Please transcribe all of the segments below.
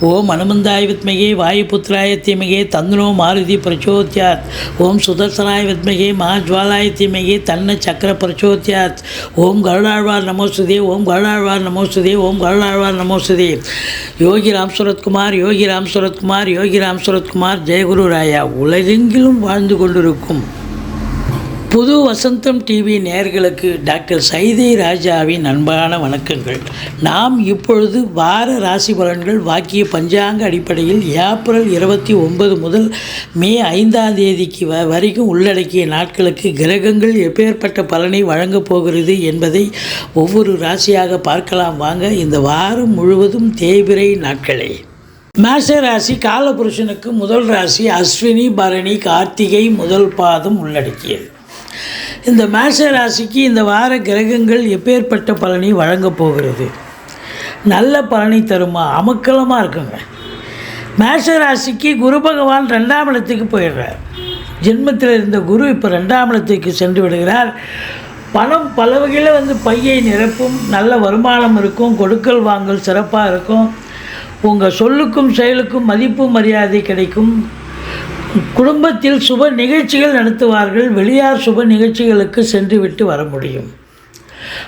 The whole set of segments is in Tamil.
ஓம் அனுமந்தாய் வித்மகே வாயுபுத்திராய தீமகே தந்துனோ மாருதி பிரச்சோத்யாத். ஓம் சுதர்சனாய வித்மகே மகாஜ்வாலாய தீமகே தன்ன சக்கர பிரச்சோத்யாத். ஓம் கருடாழ்வார் நமோசுதே ஓம் கருடாழ்வார் நமோசுதே ஓம் கருடாழ்வார் நமோசுதே யோகி ராம் சுரத்குமார் யோகி ராம் சுரத்குமார் யோகி ராம் சுரத்குமார் ஜெயகுரு ராயா உலகெங்கிலும் வாழ்ந்து கொண்டிருக்கும். புது வசந்தம் டிவி நேயர்களுக்கு டாக்டர் சைதை ராஜாவின் அன்பான வணக்கங்கள். நாம் இப்பொழுது வார ராசி பலன்கள் வாக்கிய பஞ்சாங்க அடிப்படையில் ஏப்ரல் இருபத்தி ஒன்பது முதல் மே ஐந்தாம் தேதிக்கு வ வரைக்கும் உள்ளடக்கிய நாட்களுக்கு கிரகங்கள் எப்பேற்பட்ட பலனை வழங்கப் போகிறது என்பதை ஒவ்வொரு ராசியாக பார்க்கலாம். வாங்க இந்த வாரம் முழுவதும் தேய்பிரை நாட்களே. மேஷ ராசி காலபுருஷனுக்கு முதல் ராசி அஸ்வினி பரணி கார்த்திகை முதல் பாதம் உள்ளடக்கியது. இந்த மேஷ ராசிக்கு இந்த வார கிரகங்கள் எப்பேற்பட்ட பலனை வழங்கப் போகிறது? நல்ல பலனை தருமா? அமக்கலமாக இருக்குங்க. மேஷ ராசிக்கு குரு பகவான் ரெண்டாம் இடத்துக்கு போயிடுறார். ஜென்மத்தில் இருந்த குரு இப்போ ரெண்டாம் இடத்துக்கு சென்று விடுகிறார். பணம் பல வகையில் வந்து பையை நிரப்பும் நல்ல வருமானம் இருக்கும் கொடுக்கல் வாங்கல் சிறப்பாக இருக்கும். உங்கள் சொல்லுக்கும் செயலுக்கும் மதிப்பு மரியாதை கிடைக்கும். குடும்பத்தில் சுப நிகழ்ச்சிகள் நடத்துவார்கள் வெளியார் சுப நிகழ்ச்சிகளுக்கு சென்று விட்டு வர முடியும்.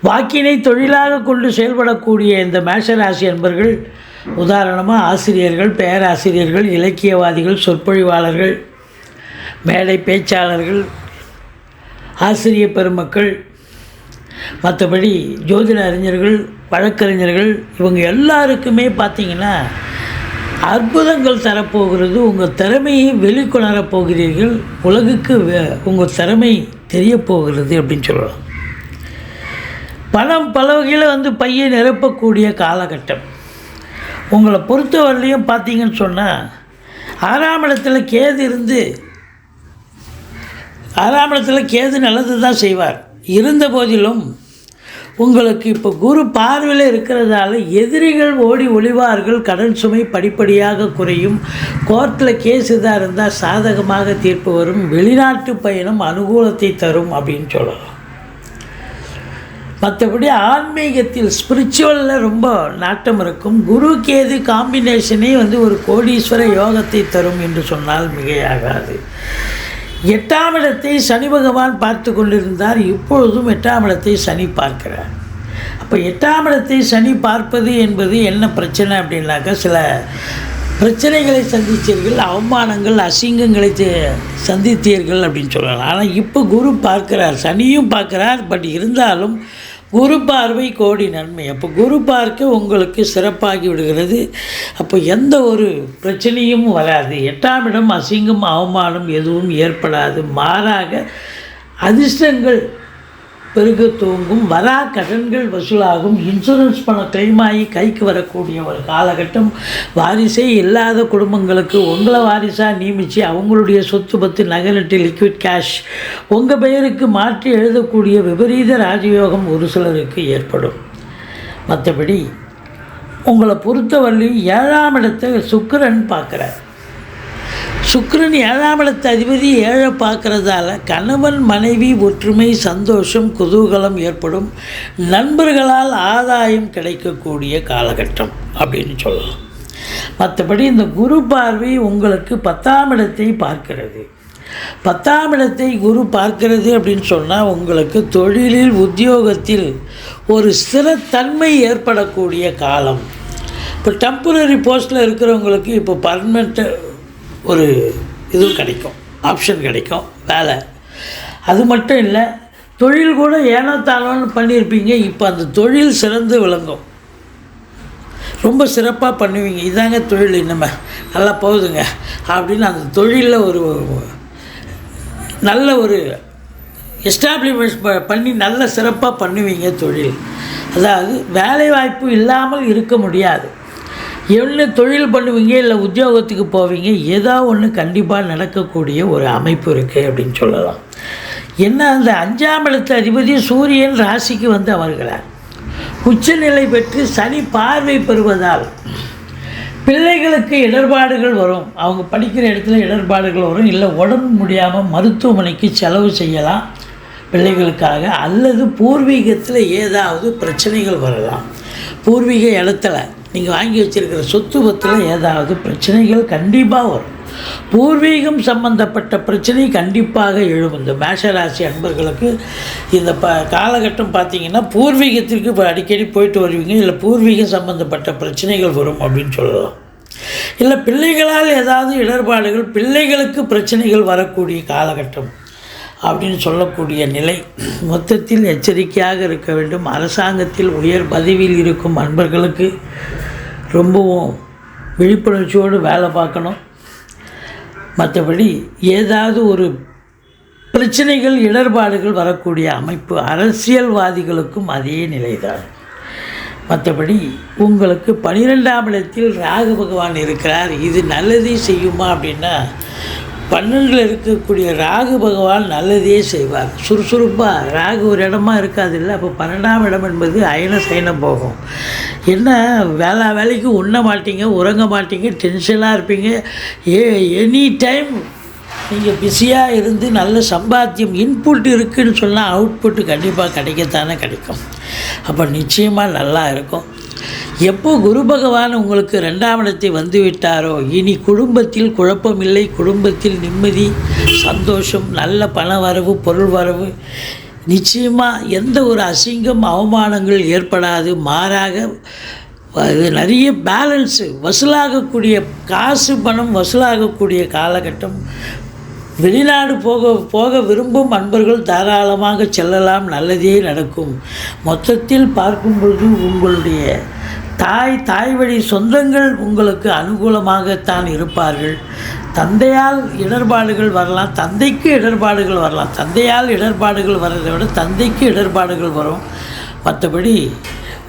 வாக்கினை தொழிலாக கொண்டு செயல்படக்கூடிய இந்த மேஷராசி என்பர்கள் உதாரணமாக ஆசிரியர்கள் பேராசிரியர்கள் இலக்கியவாதிகள் சொற்பொழிவாளர்கள் மேடை பேச்சாளர்கள் ஆசிரிய பெருமக்கள் மற்றபடி ஜோதிட அறிஞர்கள் வழக்கறிஞர்கள் இவங்க எல்லாருக்குமே பார்த்தீங்கன்னா அற்புதங்கள் தரப்போகிறது உங்கள் திறமையை வெளிக்கொணரப் போகிறீர்கள் உலகுக்கு வே- உங்கள் திறமை தெரியப் போகிறது அப்படின்னு சொல்லலாம் பணம் பல வகையில் வந்து பையை நிரப்பக்கூடிய காலகட்டம். உங்களை பொறுத்தவரையிலையும் பார்த்தீங்கன்னு சொன்னால் ஆறாம் இடத்துல கேது இருந்து ஆறாம் இடத்துல கேது நல்லது தான் செய்வார். இருந்த போதிலும் உங்களுக்கு இப்போ குரு பார்வையில் இருக்கிறதால எதிரிகள் ஓடி ஒளிவார்கள் கடன் சுமை படிப்படியாக குறையும். கோர்ட்டில் கேஸ் இதாக இருந்தால் சாதகமாக தீர்ப்பு வரும். வெளிநாட்டு பயணம் அனுகூலத்தை தரும் அப்படின்னு சொல்லலாம். மற்றபடி ஆன்மீகத்தில் ஸ்பிரிச்சுவலில் ரொம்ப நாட்டம் இருக்கும். குரு கேது காம்பினேஷனே வந்து ஒரு கோடீஸ்வர யோகத்தை தரும் என்று சொன்னால் மிகையாகாது. எட்டாம் இடத்தை சனி பகவான் பார்த்து கொண்டிருந்தார் இப்பொழுதும் எட்டாம் இடத்தை சனி பார்க்கிறார். அப்போ எட்டாம் இடத்தை சனி பார்ப்பது என்பது என்ன பிரச்சனை அப்படின்னாக்கா சில பிரச்சனைகளை சந்தித்தீர்கள் அவமானங்கள் அசிங்கங்களை சந்தித்தீர்கள் அப்படின்னு சொல்லலாம். ஆனால் இப்போ குரு பார்க்கிறார் சனியும் பார்க்கிறார் பட் இருந்தாலும் குரு பார்வை கோடி நன்மை. அப்போ குரு பார்க்க உங்களுக்கு சிறப்பாகி விடுகிறது. அப்போ எந்த ஒரு பிரச்சனையும் வராது. எட்டாம் இடம் அசிங்கம் அவமானம் எதுவும் ஏற்படாது. மாறாக அதிர்ஷ்டங்கள் பெருக தூங்கும் வரா கடன்கள் வசூலாகும் இன்சூரன்ஸ் பணம் கைமாயி கைக்கு வரக்கூடிய ஒரு காலகட்டம். வாரிசே இல்லாத குடும்பங்களுக்கு உங்களை வாரிசாக நியமித்து அவங்களுடைய சொத்து பத்து நகலட்டு லிக்விட் கேஷ் உங்கள் பெயருக்கு மாற்றி எழுதக்கூடிய விபரீத ராஜயோகம் ஒரு சிலருக்கு ஏற்படும். மற்றபடி உங்களை பொறுத்தவரையும் ஏழாம் இடத்தை சுக்கரன் பார்க்குறார். சுக்ரன் ஏழாம் இடத்து அதிபதி ஏழை பார்க்கறதால கணவன் மனைவி ஒற்றுமை சந்தோஷம் குதூகலம் ஏற்படும். நண்பர்களால் ஆதாயம் கிடைக்கக்கூடிய காலகட்டம் அப்படின்னு சொல்லலாம். மற்றபடி இந்த குரு பார்வை உங்களுக்கு பத்தாம் இடத்தை பார்க்கிறது. பத்தாம் இடத்தை குரு பார்க்கிறது அப்படின்னு சொன்னால் உங்களுக்கு தொழிலில் உத்தியோகத்தில் ஒரு ஸ்திரத்தன்மை ஏற்படக்கூடிய காலம். இப்போ டெம்பரரி போஸ்ட்டில் இருக்கிறவங்களுக்கு இப்போ பர்மனெண்ட்டு ஒரு இது கிடைக்கும் ஆப்ஷன் கிடைக்கும் வேலை. அது மட்டும் இல்லை தொழில் கூட ஏனோ தானோன்னு பண்ணியிருப்பீங்க இப்போ அந்த தொழில் சிறந்து விளங்கும். ரொம்ப சிறப்பாக பண்ணுவீங்க இதாங்க தொழில் இனிமே நல்லா போகுதுங்க அப்படின்னு அந்த தொழிலில் ஒரு நல்ல ஒரு எஸ்டாப்ளிஷ்மெண்ட் பண்ணி நல்ல சிறப்பாக பண்ணுவீங்க தொழில். அதாவது வேலைவாய்ப்பு இல்லாமல் இருக்க முடியாது. என்ன தொழில் பண்ணுவீங்க இல்லை உத்தியோகத்துக்கு போவீங்க? ஏதோ ஒன்று கண்டிப்பாக நடக்கக்கூடிய ஒரு அமைப்பு இருக்குது அப்படின்னு சொல்லலாம். என்ன அந்த அஞ்சாம் இடத்து அதிபதி சூரியன் ராசிக்கு வந்து அமர்கிறார். உச்சநிலை பெற்று சனி பார்வை பெறுவதால் பிள்ளைகளுக்கு இடர்பாடுகள் வரும். அவங்க படிக்கிற இடத்துல இடர்பாடுகள் வரும். இல்லை உடம்பு முடியாமல் மருத்துவமனைக்கு செலவு செய்யலாம் பிள்ளைகளுக்காக. அல்லது பூர்வீகத்தில் ஏதாவது பிரச்சனைகள் வரலாம். பூர்வீக இடத்துல நீங்கள் வாங்கி வச்சிருக்கிற சொத்து பத்தில் ஏதாவது பிரச்சனைகள் கண்டிப்பாக வரும். பூர்வீகம் சம்பந்தப்பட்ட பிரச்சனை கண்டிப்பாக எழும். இந்த மேஷராசி அன்பர்களுக்கு இந்த ப காலகட்டம் பார்த்தீங்கன்னா பூர்வீகத்திற்கு இப்போ அடிக்கடி போயிட்டு வருவீங்க. இல்லை பூர்வீகம் சம்பந்தப்பட்ட பிரச்சனைகள் வரும் அப்படின்னு சொல்லலாம். இல்லை பிள்ளைகளால் ஏதாவது இடர்பாடுகள் பிள்ளைகளுக்கு பிரச்சனைகள் வரக்கூடிய காலகட்டம். அப்படின்னு சொல்லக்கூடிய நிலை மொத்தத்தில் எச்சரிக்கையாக இருக்க வேண்டும். அரசாங்கத்தில் உயர் பதவியில் இருக்கும் அன்பர்களுக்கு ரொம்பவும் விழிப்புணர்ச்சியோடு வேலை பார்க்கணும். மற்றபடி ஏதாவது ஒரு பிரச்சனைகள் இடர்பாடுகள் வரக்கூடிய அமைப்பு அரசியல்வாதிகளுக்கும் அதே நிலைதான். மற்றபடி உங்களுக்கு பனிரெண்டாம் இடத்தில் ராகு பகவான் இருக்கிறார். இது நல்லதே செய்யுமா அப்படின்னா பன்னெண்டில் இருக்கக்கூடிய ராகு பகவான் நல்லதே செய்வார். சுறுசுறுப்பாக ராகு ஒரு இடமா இருக்காது இல்லை அப்போ பன்னெண்டாம் இடம் என்பது அயன சயனம் போகும். என்ன வேலை வேலைக்கு உண்ண மாட்டீங்க உறங்க மாட்டீங்க டென்ஷனாக இருப்பீங்க. ஏ எனி டைம் நீங்கள் பிஸியாக இருந்து நல்ல சம்பாத்தியம் இன்புட் இருக்குன்னு சொன்னால் அவுட்புட்டு கண்டிப்பாக கிடைக்கத்தானே கிடைக்கும். அப்போ நிச்சயமாக நல்லா இருக்கும். எப்போ குரு பகவான் உங்களுக்கு ரெண்டாம் இடத்தை வந்து விட்டாரோ இனி குடும்பத்தில் குழப்பமில்லை குடும்பத்தில் நிம்மதி சந்தோஷம் நல்ல பண வரவு பொருள் வரவு. நிச்சயமாக எந்த ஒரு அசிங்கம் அவமானங்கள் ஏற்படாது. மாறாக அது நிறைய பேலன்ஸு வசூலாகக்கூடிய காசு பணம் வசூலாகக்கூடிய காலகட்டம். வெளிநாடு போக போக விரும்பும் அன்பர்கள் தாராளமாக செல்லலாம் நல்லதே நடக்கும். மொத்தத்தில் பார்க்கும் பொழுது உங்களுடைய தாய் தாய் வழி சொந்தங்கள் உங்களுக்கு அனுகூலமாகத்தான் இருப்பார்கள். தந்தையால் இடர்பாடுகள் வரலாம் தந்தைக்கு இடர்பாடுகள் வரலாம். தந்தையால் இடர்பாடுகள் வர்றதை விட தந்தைக்கு இடர்பாடுகள் வரும். மற்றபடி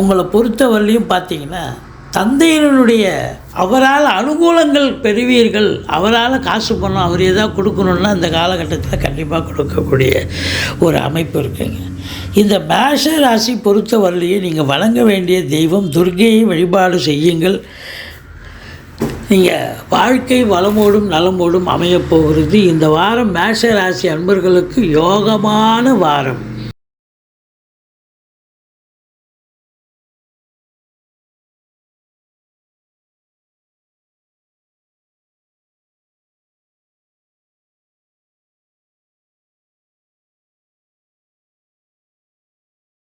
உங்களை பொறுத்தவரையிலையும் பார்த்தீங்கன்னா தந்தையினுடைய அவரால் அனுகூலங்கள் பெறுவீர்கள். அவரால் காசு பணம் அவர் ஏதாவது கொடுக்கணுன்னா அந்த காலகட்டத்தில் கண்டிப்பாக கொடுக்கக்கூடிய ஒரு அமைப்பு இருக்குங்க. இந்த மேஷ ராசி பொறுத்தவரையிலேயே நீங்கள் வழங்க வேண்டிய தெய்வம் துர்கையை வழிபாடு செய்யுங்கள். நீங்கள் வாழ்க்கை வளமோடும் நலமோடும் அமையப் போகிறது. இந்த வாரம் மேஷ ராசி அன்பர்களுக்கு யோகமான வாரம்.